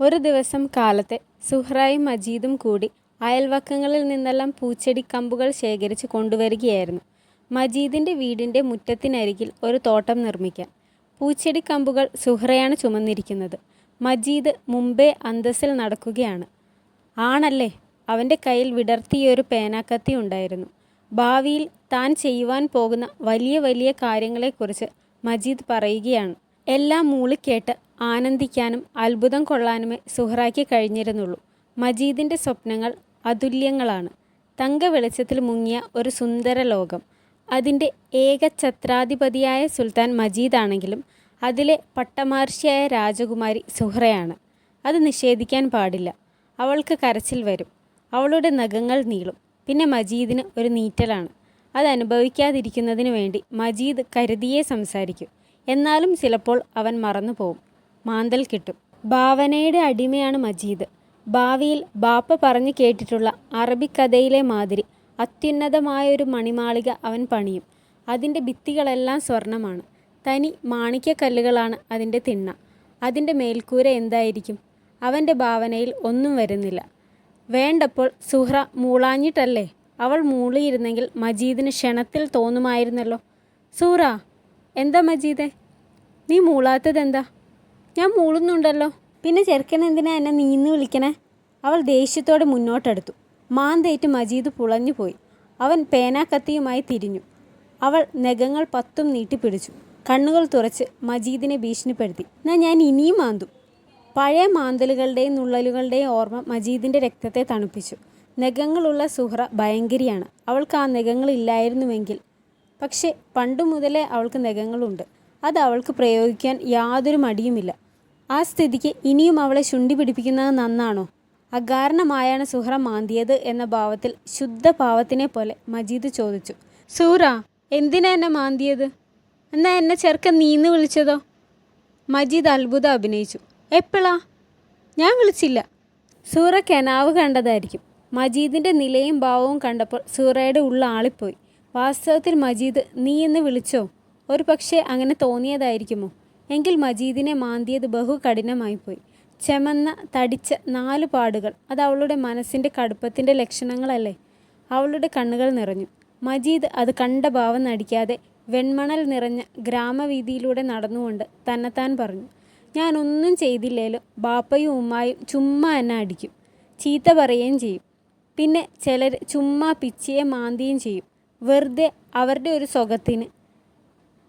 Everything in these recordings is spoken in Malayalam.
ഒരു ദിവസം കാലത്തെ സുഹ്റായും മജീദും കൂടി അയൽവക്കങ്ങളിൽ നിന്നെല്ലാം പൂച്ചെടിക്കമ്പുകൾ ശേഖരിച്ച് കൊണ്ടുവരികയായിരുന്നു. മജീദിന്റെ വീടിന്റെ മുറ്റത്തിനരികിൽ ഒരു തോട്ടം നിർമ്മിക്കാൻ പൂച്ചെടിക്കമ്പുകൾ സുഹ്റയാണ് ചുമന്നിരിക്കുന്നത്. മജീദ് മുമ്പേ അന്തസ്സിൽ നടക്കുകയാണ്. ആണല്ലേ? അവന്റെ കയ്യിൽ വിടർത്തിയൊരു പേനാക്കത്തി ഉണ്ടായിരുന്നു. ഭാവിയിൽ താൻ ചെയ്യുവാൻ പോകുന്ന വലിയ വലിയ കാര്യങ്ങളെക്കുറിച്ച് മജീദ് പറയുകയാണ്. എല്ലാം മൂളിക്കേട്ട് ആനന്ദിക്കാനും അത്ഭുതം കൊള്ളാനുമേ സുഹ്റായ്ക്ക് കഴിഞ്ഞിരുന്നുള്ളൂ. മജീദിന്റെ സ്വപ്നങ്ങൾ അതുല്യങ്ങളാണ്. തങ്ക വെളിച്ചത്തിൽ മുങ്ങിയ ഒരു സുന്ദര ലോകം. അതിന്റെ ഏക ഛത്രാധിപതിയായ സുൽത്താൻ മജീദാണെങ്കിലും അതിലെ പട്ടമാർഷിയായ രാജകുമാരി സുഹ്റയാണ്. അത് നിഷേധിക്കാൻ പാടില്ല. അവൾക്ക് കരച്ചിൽ വരും. അവളുടെ നഖങ്ങൾ നീളും. പിന്നെ മജീദിന് ഒരു നീറ്റലാണ്. അത് അനുഭവിക്കാതിരിക്കുന്നതിന് വേണ്ടി മജീദ് കരുതിയേ സംസാരിക്കൂ. എന്നാലും ചിലപ്പോൾ അവൻ മറന്നുപോകും മാന്തൽ കിട്ടും. ഭാവനയുടെ അടിമയാണ് മജീദ്. ഭാവിയിൽ ബാപ്പ പറഞ്ഞു കേട്ടിട്ടുള്ള അറബിക്കഥയിലെ മാതിരി അത്യുന്നതമായൊരു മണിമാളിക അവൻ പണിയും. അതിന്റെ ഭിത്തികളെല്ലാം സ്വർണമാണ്. തനി മാണിക്യക്കല്ലുകളാണ് അതിന്റെ തിണ്ണ. അതിന്റെ മേൽക്കൂര എന്തായിരിക്കും? അവന്റെ ഭാവനയിൽ ഒന്നും വരുന്നില്ല. വേണ്ടപ്പോൾ സുഹ്ര മൂളാഞ്ഞിട്ടല്ലേ? അവൾ മൂളിയിരുന്നെങ്കിൽ മജീദിന് ക്ഷണത്തിൽ തോന്നുമായിരുന്നല്ലോ. സൂറ എന്താ മജീദേ? നീ മൂളാത്തതെന്താ? ഞാൻ മൂളുന്നുണ്ടല്ലോ. പിന്നെ ചെറുക്കൻ എന്തിനാ എന്നെ നീന്ന് വിളിക്കണേ? അവൾ ദേഷ്യത്തോടെ മുന്നോട്ടെടുത്തു. മാന്തേറ്റ് മജീദ് പുളഞ്ഞു പോയി. അവൻ പേനാക്കത്തിയുമായി തിരിഞ്ഞു. അവൾ നഖങ്ങൾ പത്തും നീട്ടിപ്പിടിച്ചു കണ്ണുകൾ തുറച്ച് മജീദിനെ ഭീഷണിപ്പെടുത്തി. എന്നാ ഞാൻ ഇനിയും മാന്തും. പഴയ മാന്തലുകളുടെയും നുള്ളലുകളുടെയും ഓർമ്മ മജീദിന്റെ രക്തത്തെ തണുപ്പിച്ചു. നഖങ്ങളുള്ള സുഹ്ര ഭയങ്കരിയാണ്. അവൾക്ക് ആ നഖങ്ങളില്ലായിരുന്നുവെങ്കിൽ പക്ഷേ പണ്ടു മുതലേ അവൾക്ക് നഖങ്ങളുണ്ട്. അത് അവൾക്ക് പ്രയോഗിക്കാൻ യാതൊരു മടിയുമില്ല. ആ സ്ഥിതിക്ക് ഇനിയും അവളെ ശുണ്ടി പിടിപ്പിക്കുന്നത് നന്നാണോ? അകാരണമായാണ് സുഹ്ര മാന്തിയത് എന്ന ഭാവത്തിൽ ശുദ്ധ പാവത്തിനെ പോലെ മജീദ് ചോദിച്ചു. സൂറ എന്തിനാ എന്നെ മാന്തിയത്? എന്നാ എന്നെ ചെറുക്കൻ നീന്ന് വിളിച്ചതോ? മജീദ് അത്ഭുതം അഭിനയിച്ചു. എപ്പോഴാ ഞാൻ വിളിച്ചില്ല. സൂറ കെനാവ് കണ്ടതായിരിക്കും. മജീദിന്റെ നിലയും ഭാവവും കണ്ടപ്പോൾ സൂറയുടെ ഉള്ള ആളിപ്പോയി. വാസ്തവത്തിൽ മജീദ് നീ എന്ന് വിളിച്ചോ? ഒരു പക്ഷേ അങ്ങനെ തോന്നിയതായിരിക്കുമോ? എങ്കിൽ മജീദിനെ മാന്തിയത് ബഹു കഠിനമായിപ്പോയി ചെമന്ന തടിച്ച നാല് പാടുകൾ. അത് അവളുടെ മനസ്സിന്റെ കടുപ്പത്തിന്റെ ലക്ഷണങ്ങളല്ലേ? അവളുടെ കണ്ണുകൾ നിറഞ്ഞു. മജീദ് അത് കണ്ട ഭാവം നടിക്കാതെ വെൺമണൽ നിറഞ്ഞ ഗ്രാമവീതിയിലൂടെ നടന്നുകൊണ്ട് തന്നെത്താൻ പറഞ്ഞു. ഞാനൊന്നും ചെയ്തില്ലേലും ബാപ്പയും ഉമ്മായും ചുമ്മാ എന്നെ അടിക്കും. ചീത്ത പറയുകയും ചെയ്യും. പിന്നെ ചിലർ ചുമ്മാ പിച്ചിയെ മാന്തിയും ചെയ്യും. വെറുതെ അവരുടെ ഒരു സുഖത്തിന്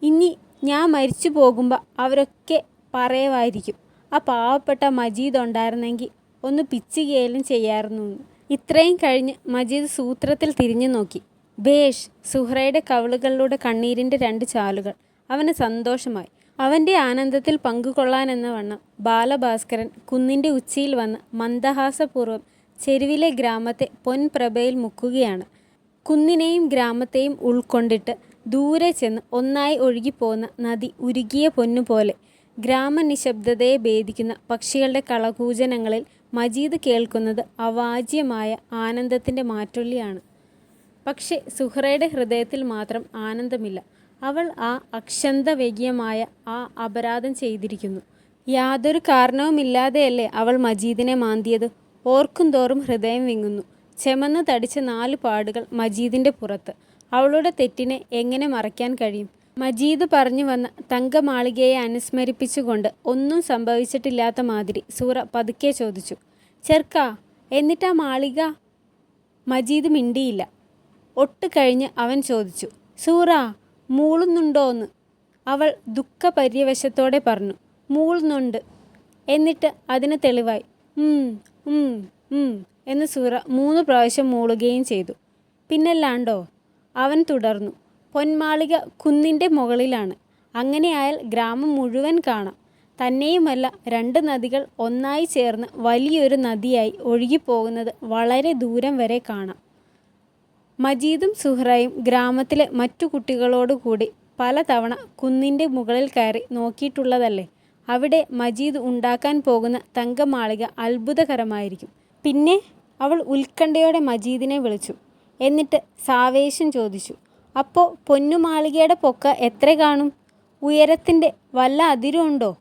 ഇനി ഞാൻ മരിച്ചു പോകുമ്പോൾ അവരൊക്കെ പറയുമായിരിക്കും ആ പാവപ്പെട്ട മജീദ് ഉണ്ടായിരുന്നെങ്കിൽ ഒന്ന് പിച്ചുകയിലും ചെയ്യാറുന്നു ഇത്രയും കഴിഞ്ഞ് മജീദ് സൂത്രത്തിൽ തിരിഞ്ഞു നോക്കി. ബേഷ് സുഹ്രയുടെ കവിളുകളിലൂടെ കണ്ണീരിന്റെ രണ്ട് ചാലുകൾ. അവന് സന്തോഷമായി. അവന്റെ ആനന്ദത്തിൽ പങ്കുകൊള്ളാനെന്ന വണ്ണം ബാലഭാസ്കരൻ കുന്നിന്റെ ഉച്ചിയിൽ വന്ന് മന്ദഹാസപൂർവം ചെരുവിലെ ഗ്രാമത്തെ പൊൻപ്രഭയിൽ മുക്കുകയാണ്. കുന്നിനെയും ഗ്രാമത്തെയും ഉൾക്കൊണ്ടിട്ട് ദൂരെ ചെന്ന് ഒന്നായി ഒഴുകിപ്പോകുന്ന നദി ഉരുകിയ പൊന്നുപോലെ ഗ്രാമനിശബ്ദതയെ ഭേദിക്കുന്ന പക്ഷികളുടെ കളകൂജനങ്ങളിൽ മജീദ് കേൾക്കുന്നത് അവാജ്യമായ ആനന്ദത്തിന്റെ മാറ്റൊല്ലിയാണ് പക്ഷേ സുഹ്റയുടെ ഹൃദയത്തിൽ മാത്രം ആനന്ദമില്ല. അവൾ ആ അക്ഷന്തവ്യഗ്യമായ ആ അപരാധം ചെയ്തിരിക്കുന്നു. യാതൊരു കാരണവുമില്ലാതെയല്ലേ അവൾ മജീദിനെ മാന്തിയത്? ഓർക്കും തോറും ഹൃദയം വിങ്ങുന്നു. ചെമന്ന് തടിച്ച നാല് പാടുകൾ മജീദിന്റെ പുറത്ത്. അവളുടെ തെറ്റിനെ എങ്ങനെ മറയ്ക്കാൻ കഴിയും? മജീദ് പറഞ്ഞു വന്ന തങ്കമാളികയെ അനുസ്മരിപ്പിച്ചുകൊണ്ട് ഒന്നും സംഭവിച്ചിട്ടില്ലാത്ത മാതിരി സൂറ പതുക്കെ ചോദിച്ചു. ചെർക്ക എന്നിട്ടാ മാളിക? മജീദ് മിണ്ടിയില്ല. ഒട്ട് കഴിഞ്ഞ് അവൻ ചോദിച്ചു സൂറ മൂളുന്നുണ്ടോന്ന്? അവൾ ദുഃഖപര്യവശത്തോടെ പറഞ്ഞു മൂളുന്നുണ്ട്. എന്നിട്ട് അതിന് തെളിവായി ഉം ഉം ഉം. എന്ന് സൂറ മൂന്ന് പ്രാവശ്യം മൂളുകയും ചെയ്തു. പിന്നല്ലാണ്ടോ അവൻ തുടർന്നു. പൊന്മാളിക കുന്നിന്റെ മുകളിലാണ്. അങ്ങനെയായാൽ ഗ്രാമം മുഴുവൻ കാണാം. തന്നെയുമല്ല രണ്ട് നദികൾ ഒന്നായി ചേർന്ന് വലിയൊരു നദിയായി ഒഴുകിപ്പോകുന്നത് വളരെ ദൂരം വരെ കാണാം. മജീദും സുഹ്റയും ഗ്രാമത്തിലെ മറ്റു കുട്ടികളോടുകൂടി പലതവണ കുന്നിന്റെ മുകളിൽ കയറി നോക്കിയിട്ടുള്ളതല്ലേ? അവിടെ മജീദ് ഉണ്ടാക്കാൻ പോകുന്ന തങ്കമാളിക അത്ഭുതകരമായിരിക്കും. പിന്നെ? അവൾ ഉത്കണ്ഠയോടെ മജീദിനെ വിളിച്ചു. എന്നിട്ട് സാവേശം ചോദിച്ചു അപ്പോൾ പൊന്നുമാളികയുടെ പൊക്ക എത്ര കാണും? ഉയരത്തിന്റെ വല്ല അതിരുണ്ടോ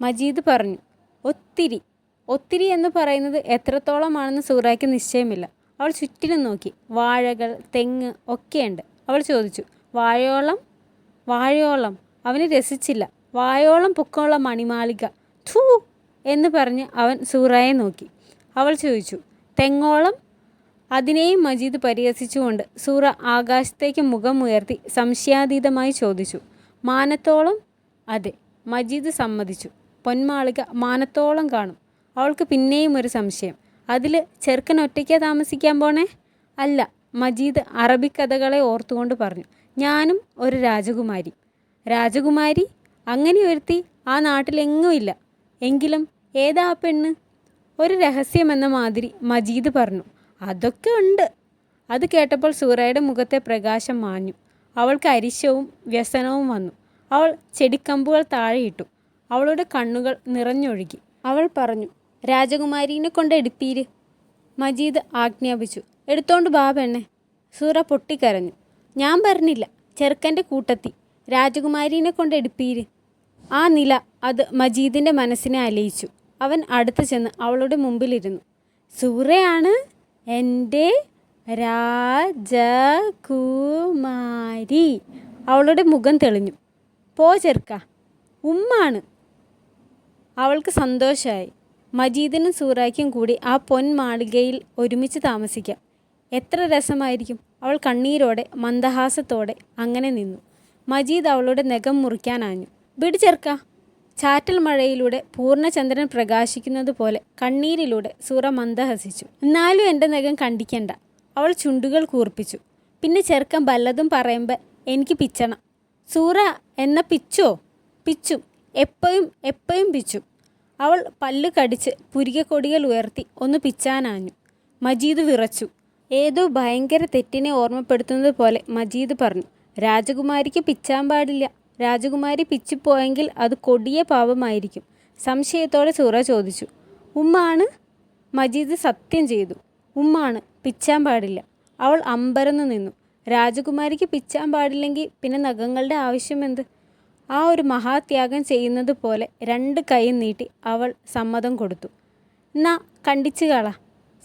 മജീദ് പറഞ്ഞു ഒത്തിരി. ഒത്തിരി എന്ന് പറയുന്നത് എത്രത്തോളമാണെന്ന് സുഹറയ്ക്ക് നിശ്ചയമില്ല. അവൾ ചുറ്റിലും നോക്കി. വാഴകൾ തെങ്ങ് ഒക്കെയുണ്ട്. അവൾ ചോദിച്ചു വാഴയോളം? വാഴയോളം. അവന് രസിച്ചില്ല. വായോളം പൊക്കമുള്ള മണിമാളിക. ധൂ എന്ന് പറഞ്ഞ് അവൻ സുഹറയെ നോക്കി. അവൾ ചോദിച്ചു തെങ്ങോളം അതിനെയും മജീദ് പരിഹസിച്ചുകൊണ്ട് സൂറ ആകാശത്തേക്ക് മുഖം ഉയർത്തി സംശയാതീതമായി ചോദിച്ചു മാനത്തോളം? അതെ മജീദ് സമ്മതിച്ചു. പൊന്മാളിക മാനത്തോളം കാണും. അവൾക്ക് പിന്നെയും ഒരു സംശയം. അതിൽ ചെറുക്കൻ ഒറ്റയ്ക്കാ താമസിക്കാൻ പോണേ? അല്ല മജീദ് അറബിക്കഥകളെ ഓർത്തുകൊണ്ട് പറഞ്ഞു. ഞാനും ഒരു രാജകുമാരി. രാജകുമാരി? അങ്ങനെ ഒരുത്തി ആ നാട്ടിലെങ്ങുമില്ല എങ്കിലും ഏതാ പെണ്ണ്? ഒരു രഹസ്യമെന്ന മാതിരി മജീദ് പറഞ്ഞു. അതൊക്കെ ഉണ്ട്. അത് കേട്ടപ്പോൾ സൂറയുടെ മുഖത്തെ പ്രകാശം മാഞ്ഞു. അവൾക്ക് അരിശവും വ്യസനവും വന്നു. അവൾ ചെടിക്കമ്പുകൾ താഴെയിട്ടു അവളുടെ കണ്ണുകൾ നിറഞ്ഞൊഴുകി. അവൾ പറഞ്ഞു രാജകുമാരീനെ കൊണ്ട് എടുപ്പീര്. മജീദ് ആജ്ഞാപിച്ചു എടുത്തോണ്ട് ബാ പെണ്ണെ. സൂറ പൊട്ടിക്കരഞ്ഞു. ഞാൻ പറഞ്ഞില്ല ചെറുക്കന്റെ കൂട്ടത്തി. രാജകുമാരീനെ കൊണ്ട് എടുപ്പീര്. ആ നില അത് മജീദിന്റെ മനസ്സിനെ അലയിച്ചു. അവൻ അടുത്ത് ചെന്ന് അവളുടെ മുമ്പിലിരുന്നു. സൂറയാണ് എന്റെ രാജകുമാരി അവളുടെ മുഖം തെളിഞ്ഞു. പോ ചെറുക്ക ഉമ്മാണ്. അവൾക്ക് സന്തോഷമായി മജീദിനും സൂറായ്ക്കും കൂടി ആ പൊൻ മാളികയിൽ ഒരുമിച്ച് താമസിക്കാം. എത്ര രസമായിരിക്കും. അവൾ കണ്ണീരോടെ മന്ദഹാസത്തോടെ അങ്ങനെ നിന്നു. മജീദ് അവളുടെ നഖം മുറിക്കാനാഞ്ഞു വിട് ചെറുക്ക ചാറ്റൽ മഴയിലൂടെ പൂർണചന്ദ്രൻ പ്രകാശിക്കുന്നത് പോലെ കണ്ണീരിലൂടെ സൂറ മന്ദഹസിച്ചു. എന്നാലും എന്റെ നഖം കണ്ടിക്കണ്ട. അവൾ ചുണ്ടുകൾ കൂർപ്പിച്ചു. പിന്നെ ചെറുക്കൻ വല്ലതും പറയുമ്പോൾ എനിക്ക് പിച്ചണം. സൂറ എന്ന പിച്ചോ? പിച്ചും. എപ്പോഴും എപ്പോഴും പിച്ചും. അവൾ പല്ല് കടിച്ച് പുരികക്കൊടികൾ ഉയർത്തി ഒന്ന് പിച്ചാനാഞ്ഞു. മജീദ് വിറച്ചു. ഏതോ ഭയങ്കര തെറ്റിനെ ഓർമ്മപ്പെടുത്തുന്നത് പോലെ മജീദ് പറഞ്ഞു. രാജകുമാരിക്ക് പിച്ചാൻ പാടില്ല. രാജകുമാരി പിച്ചിപ്പോയെങ്കിൽ അത് കൊടിയ പാപമായിരിക്കും. സംശയത്തോടെ സൂറ ചോദിച്ചു. ഉമ്മാണ്? മജീദ് സത്യം ചെയ്തു. ഉമ്മാണ് പിച്ചാൻ പാടില്ല. അവൾ അമ്പരന്നു നിന്നു. രാജകുമാരിക്ക് പിച്ചാൻ പാടില്ലെങ്കിൽ പിന്നെ നഖങ്ങളുടെ ആവശ്യമെന്ത് ആ ഒരു മഹാത്യാഗം ചെയ്യുന്നത് പോലെ രണ്ട് കൈ നീട്ടി അവൾ സമ്മതം കൊടുത്തു. എന്നാ കണ്ടിച്ചു കള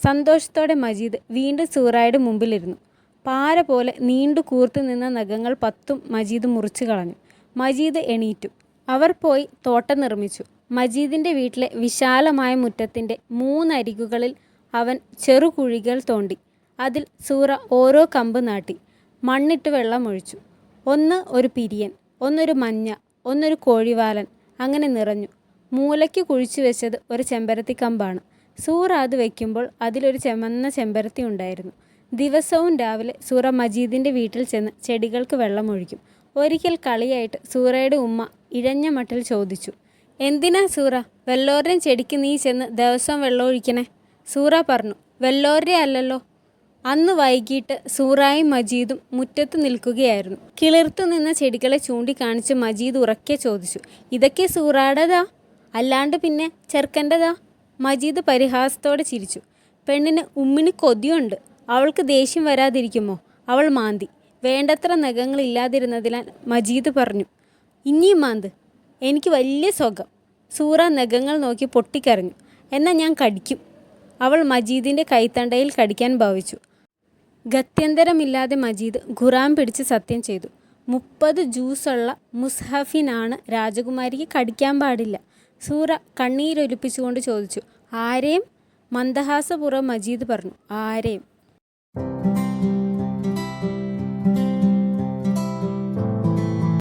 സന്തോഷത്തോടെ മജീദ് വീണ്ടും സൂറായുടെ മുമ്പിലിരുന്നു. പാര പോലെ നീണ്ടു കൂർത്തു നിന്ന നഖങ്ങൾ പത്തും മജീദ് മുറിച്ചു കളഞ്ഞു. മജീദ് എണീറ്റു. അവർ പോയി തോട്ടം നിർമ്മിച്ചു. മജീദിന്റെ വീട്ടിലെ വിശാലമായ മുറ്റത്തിന്റെ മൂന്നരികുകളിൽ അവൻ ചെറുകുഴികൾ തോണ്ടി. അതിൽ സൂറ ഓരോ കമ്പ് നാട്ടി. മണ്ണിട്ട് വെള്ളമൊഴിച്ചു ഒന്ന് ഒരു പിരിയൻ ഒന്നൊരു മഞ്ഞ ഒന്നൊരു കോഴിവാലൻ അങ്ങനെ നിറഞ്ഞു. മൂലയ്ക്ക് കുഴിച്ചു വെച്ചത് ഒരു ചെമ്പരത്തി കമ്പാണ്. സൂറ അത് വയ്ക്കുമ്പോൾ അതിലൊരു ചെമന്ന ചെമ്പരത്തി ഉണ്ടായിരുന്നു. ദിവസവും രാവിലെ സൂറ മജീദിന്റെ വീട്ടിൽ ചെന്ന് ചെടികൾക്ക് വെള്ളമൊഴിക്കും ഒരിക്കൽ കളിയായിട്ട് സൂറയുടെ ഉമ്മ ഇഴഞ്ഞ മട്ടിൽ ചോദിച്ചു എന്തിനാ സൂറ? വെള്ളോരൻ ചെടിക്ക് നീ ചെന്ന് വെള്ളം വെള്ളമൊഴിക്കണേ? സൂറ പറഞ്ഞു വെള്ളോരുടെ അല്ലല്ലോ. അന്ന് വൈകിട്ട് സൂറായും മജീദും മുറ്റത്ത് നിൽക്കുകയായിരുന്നു. കിളിർത്തു നിന്ന ചെടികളെ ചൂണ്ടിക്കാണിച്ച് മജീദ് ഉറക്കെ ചോദിച്ചു ഇതൊക്കെ സൂറാടതാ അല്ലാണ്ട് പിന്നെ ചെറുക്കന്റെതാ? മജീദ് പരിഹാസത്തോടെ ചിരിച്ചു പെണ്ണിന് ഉമ്മിന് കൊതിയുണ്ട്. അവൾക്ക് ദേഷ്യം വരാതിരിക്കുമോ? അവൾ മാന്തി വേണ്ടത്ര നഖങ്ങളില്ലാതിരുന്നതിനാൽ മജീദ് പറഞ്ഞു. ഇനിയും മാന്ത്. എനിക്ക് വലിയ സുഖം. സൂറ നഖങ്ങൾ നോക്കി പൊട്ടിക്കരഞ്ഞു. എന്നാൽ ഞാൻ കടിക്കും. അവൾ മജീദിന്റെ കൈത്തണ്ടയിൽ കടിക്കാൻ ഭാവിച്ചു. ഗത്യന്തരമില്ലാതെ മജീദ് ഖുറാൻ പിടിച്ച് സത്യം ചെയ്തു. മുപ്പത് ജ്യൂസുള്ള മുസ്ഹഫിനാണ് രാജകുമാരിക്ക് കടിക്കാൻ പാടില്ല. സൂറ കണ്ണീരൊലിപ്പിച്ചുകൊണ്ട് ചോദിച്ചു. ആരെയും? മന്ദഹാസപൂർവം മജീദ് പറഞ്ഞു. ആരെയും?